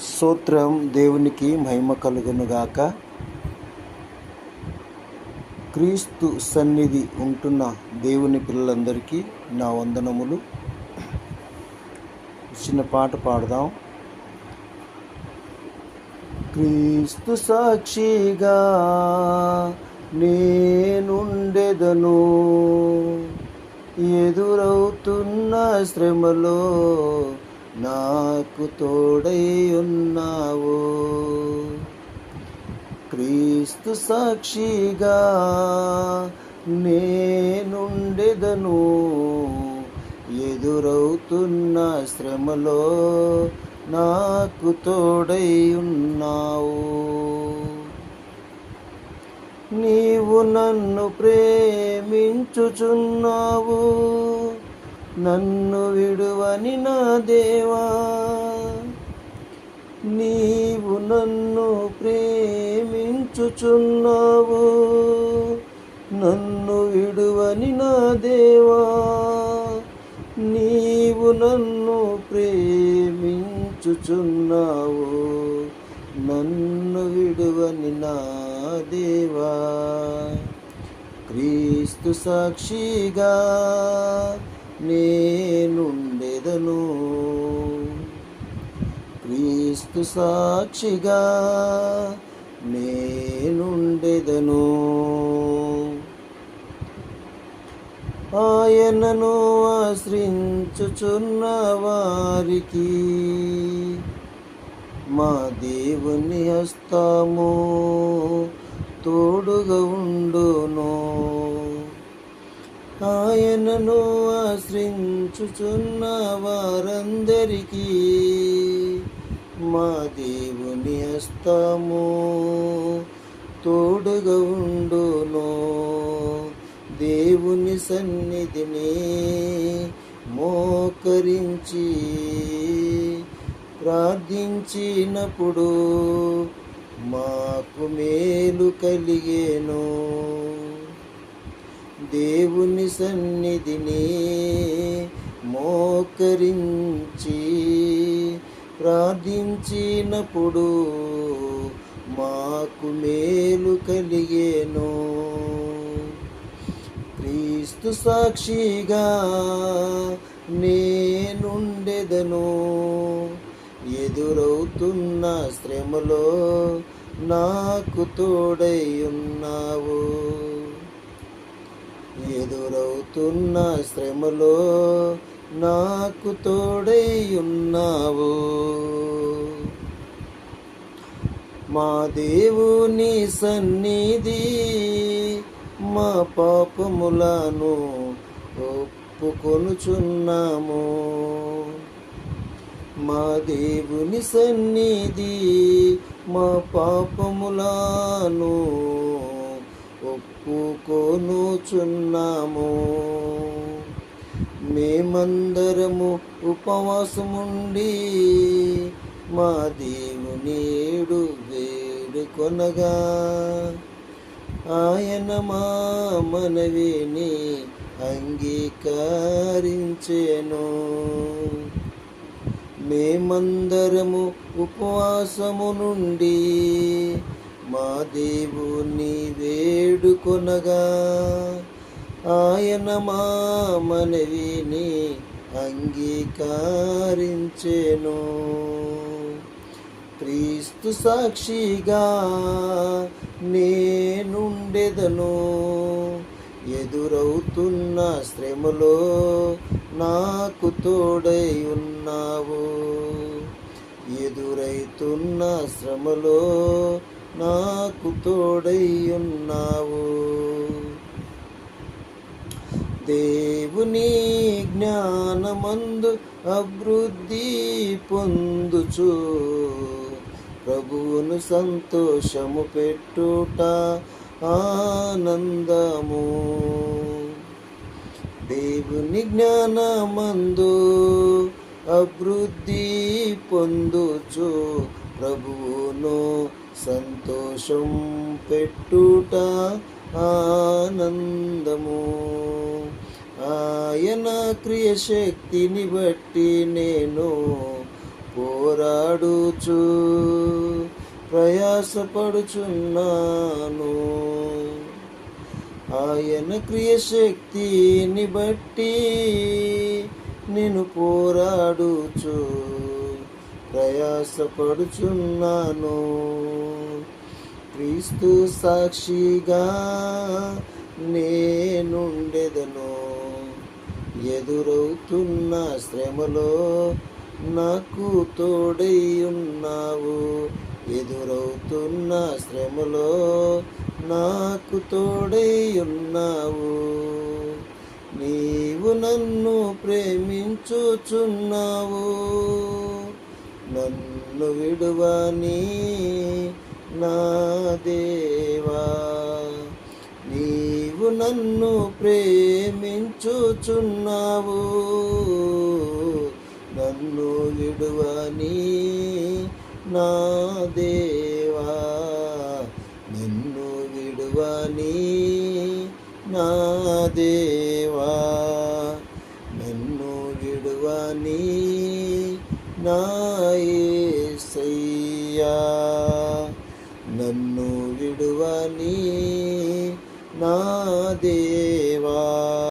సూత్రం దేవునికి మహిమ కలుగునుగాక. క్రీస్తు సన్నిధి ఉంటున్న దేవుని పిల్లలందరికీ నా వందనములు. చిన్న పాట పాడదాం. క్రీస్తు సాక్షిగా నేనుండెదను. ఎదురవుతున్న శ్రమలో నాకు తోడై ఉన్నావు. క్రీస్తు సాక్షిగా నేనుండెదను. ఎదురవుతున్న శ్రమలో నాకు తోడై ఉన్నావు. నీవు నన్ను ప్రేమించుచున్నావు. నన్ను విడువని నా దేవా నీవు నన్ను ప్రేమించుచున్నావు. నన్ను విడువని నా దేవా నీవు నన్ను ప్రేమించుచున్నావు. నన్ను విడువని నా దేవా క్రీస్తు సాక్షిగా నేనుండెదను. క్రీస్తు సాక్షిగా నేనుండెదను. ఆయనను ఆశ్రించుచున్న వారికి మా దేవుని హస్తాము తోడుగా ఉండును. ఆయనను ఆశ్రయించుచున్న వారందరికీ మా దేవుని హస్తము తోడుగా ఉండును. దేవుని సన్నిధిని మోకరించి ప్రార్థించినప్పుడు మాకు మేలు కలిగేను. దేవుని సన్నిధిని మోకరించి ప్రార్థించినప్పుడు మాకు మేలు కలిగేను. క్రీస్తు సాక్షిగా నేనుండెదను. ఎదురవుతున్న శ్రమలో నాకు తోడై ఉన్నావు. ఎదురవుతున్న శ్రమలో నాకు తోడై ఉన్నావు మా దేవుని సన్నిధి మా పాపములను ఒప్పుకొనుచున్నాము. మా దేవుని సన్నిధి మా పాపములను ఒప్పుకొనుచున్నాము. మేమందరము ఉపవాసముండి మా దేవునేడు వేడుకొనగా ఆయన మా మనవిని అంగీకరించెను. మేమందరము ఉపవాసము నుండి దేవుని వేడుకొనగా ఆయన మా మనవిని అంగీకరించెను. క్రీస్తు సాక్షిగా నేనుండెదను. ఎదురవుతున్న శ్రమలో నాకు తోడై ఉన్నావు. ఎదురైతున్న శ్రమలో నాకు తోడై ఉన్నావు దేవుని జ్ఞానమందు అభివృద్ధి పొందుచు. ప్రభువును సంతోషము పెట్టుట ఆనందము. దేవుని జ్ఞానమందు అభివృద్ధి పొందుచు. ప్రభువును సంతోషం పెట్టుట ఆనందము. ఆయన క్రియశక్తిని బట్టి నేను పోరాడుచు ప్రయాసపడుచున్నాను. ఆయన క్రియశక్తిని బట్టి నేను పోరాడుచు. ప్రయాసపడుచున్నాను. క్రీస్తు సాక్షిగా నేనుండెదను. ఎదురవుతున్న శ్రమలో నాకు తోడై ఉన్నావు ఎదురవుతున్న శ్రమలో నాకు తోడై ఉన్నావు నీవు నన్ను ప్రేమించుచున్నావు. నన్ను విడువని నా దేవా నీవు నన్ను ప్రేమించుచున్నావు. నన్ను విడువని నా దేవా నన్ను విడువని నా దేవా నన్ను విడువని నా నన్ను విడువని నా దేవా.